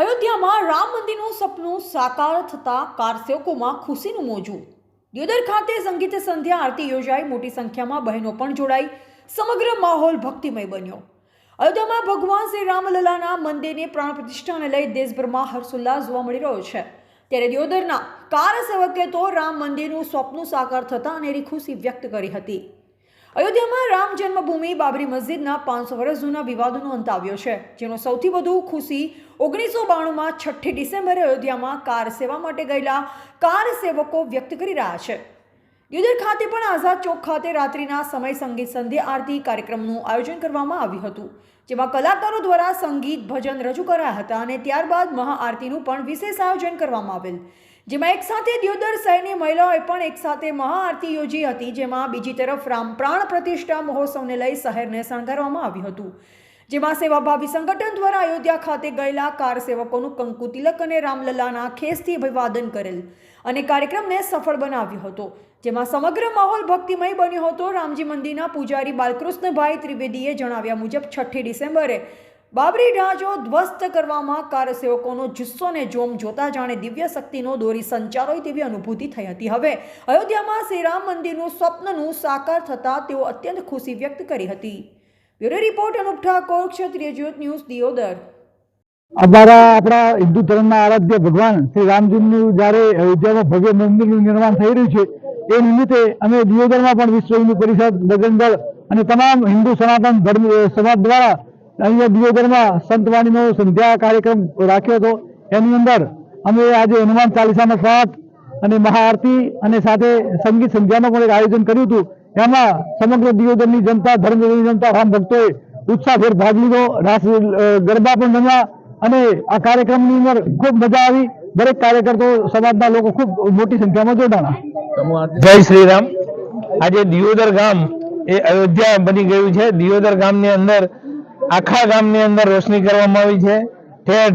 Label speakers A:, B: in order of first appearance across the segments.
A: અયોધ્યામાં રામ મંદિરનું સપનું સાકાર થતા કારસેવકોમાં ખુશીનું મોજું. દિયોદર ખાતે સંગીત સંધ્યા આરતી યોજાઈ, મોટી સંખ્યામાં બહેનો પણ જોડાઈ, સમગ્ર માહોલ ભક્તિમય બન્યો. અયોધ્યામાં ભગવાન શ્રી રામલલાના મંદિરની પ્રાણ પ્રતિષ્ઠાને લઈ દેશભરમાં હર્ષોલ્લાસ જોવા મળી રહ્યો છે. ત્યારે દિયોદરના કાર સેવકે તો રામ મંદિરનું સ્વપ્ન સાકાર થતા અનેરી ખુશી વ્યક્ત કરી હતી. અયોધ્યામાં રામ જન્મભૂમિ બાબરી મસ્જિદના પાંચસો વર્ષ જૂના વિવાદોનો અંત આવ્યો છે, જેનો સૌથી વધુ ખુશી ઓગણીસો બાણુંમાં છઠ્ઠી ડિસેમ્બરે અયોધ્યામાં કાર સેવા માટે ગયેલા કાર સેવકો વ્યક્ત કરી રહ્યા છે. યુદર ખાતે પણ આઝાદ ચોક ખાતે રાત્રિના સમય સંગીત સંધ્યા આરતી કાર્યક્રમનું આયોજન કરવામાં આવ્યું હતું, જેમાં કલાકારો દ્વારા સંગીત ભજન રજૂ કરાયા હતા અને ત્યારબાદ મહાઆરતીનું પણ વિશેષ આયોજન કરવામાં આવેલ. જેમાં એક સાથે દિયોદર શહેરની મહિલાઓએ પણ એક સાથે મહાઆરતી યોજી હતી, જેમાં બીજી તરફ રામપ્રાણ પ્રતિષ્ઠા મહોત્સવને લઈ શહેરને શણગારવામાં આવ્યું હતું. જેમાં સેવાભાવી સંગઠન દ્વારા અયોધ્યા ખાતે ગયેલા કાર સેવકોનું કંકુ તિલક અને રામલલાના ખેસથી અભિવાદન કરેલ અને કાર્યક્રમને સફળ બનાવ્યો હતો. જેમાં સમગ્ર માહોલ ભક્તિમય બન્યો હતો. રામજી મંદિરના પૂજારી બાલકૃષ્ણભાઈ ત્રિવેદીએ જણાવ્યા મુજબ છઠ્ઠી ડિસેમ્બરે બાબરી ઢાંચો ધ્વસ્ત કરવામાં કારસેવકોનો જુસ્સો ને જોમ જોતા જાણે દિવ્ય શક્તિનો દોરી સંચારોય તેવી અનુભૂતિ થઈ હતી. હવે અયોધ્યામાં શ્રીરામ મંદિરનું સ્વપ્નનું સાકાર થતાં તેઓ અત્યંત ખુશી વ્યક્ત કરી હતી. Bureau report, Anup Thakor, Kshatriya Jyot news, Deodar.
B: અમારા આપણા હિન્દુ ધર્મના આરાધ્ય ભગવાન શ્રી રામજીનું જ્યારે અયોધ્યામાં ભવ્ય મંદિરનું નિર્માણ થઈ રહ્યું છે, એ નિમિત્તે અમે દિયોદરમાં પણ વિશ્વ હિન્દુ પરિષદ, લગ્નદળ અને તમામ હિન્દુ સનાતન ધર્મ સમાજ દ્વારા અહીંયા દિયોદરમાં સંતવાણીનો સંધ્યા કાર્યક્રમ રાખ્યો હતો. એની અંદર અમે આજે હનુમાન ચાલીસાનો પાઠ અને મહાઆરતી અને સાથે સંગીત સંધ્યાનું પણ એક આયોજન કર્યું હતું. એમાં સમગ્ર દિયોદરની જનતા, ધર્મની જનતા રામ ભક્તોએ ઉત્સાહભેર ભાગ લીધો. રાસ ગરબા પણ રમ્યા અને આ કાર્યક્રમની અંદર ખૂબ મજા આવી. દરેક કાર્યકર્તો, સમાજના લોકો ખૂબ મોટી સંખ્યામાં જોડાણા.
C: જય શ્રી રામ આજે દિયોદર ગામ એ અયોધ્યા બની ગયું છે. દિયોદર ગામની અંદર આખા ગામની અંદર રોશની કરવામાં આવી છે. ઠેર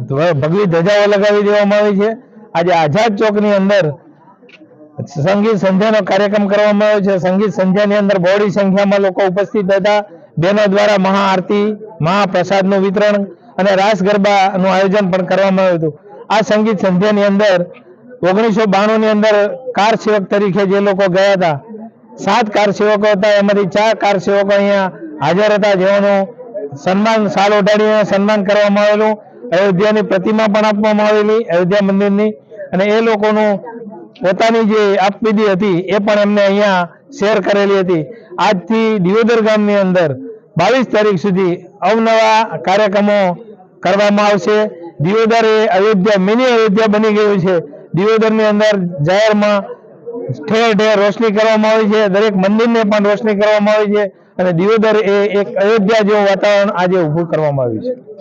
C: ઠેર ભગવી ધજાઓ લગાવી દેવામાં આવી છે. આજે આઝાદ ચોકની અંદર સંગીત સંધ્યાનો કાર્યક્રમ કરવામાં આવ્યો છે. સંગીત સંધ્યાની અંદર બહોળી સંખ્યામાં લોકો ઉપસ્થિત હતા. બહેનો દ્વારા મહાઆરતી, મહાપ્રસાદનું વિતરણ અને રાસ ગરબાનું આયોજન પણ કરવામાં આવ્યું હતું. આ સંગીત સંધ્યાની અંદર ઓગણીસો બાણું ની અંદર કાર સેવક તરીકે જે લોકો ગયા હતા સાત કાર સેવકો હતા, એમાંથી ચાર કાર સેવકો અહીંયા હાજર હતા જેઓનું સન્માન સાલ ઉઠાડીને સન્માન કરવામાં આવેલું. અયોધ્યાની પ્રતિમા પણ આપવામાં આવેલી, અયોધ્યા મંદિરની. અને એ લોકોનું પોતાની જે આપવિધિ હતી, એ પણ એમને અહીંયા શેર કરેલી હતી. આજથી દિયોદર ગામની અંદર બાવીસ તારીખ સુધી અવનવા કાર્યક્રમો કરવામાં આવશે. દિયોદર એ અયોધ્યા, મિની અયોધ્યા બની ગયું છે. દિયોદરની અંદર જાહેરમાં ઠેર ઠેર રોશની કરવામાં આવી છે. દરેક મંદિરને પણ રોશની કરવામાં આવી છે. અને દિયોદર એ એક અયોધ્યા જેવું વાતાવરણ આજે ઊભું કરવામાં આવ્યું છે.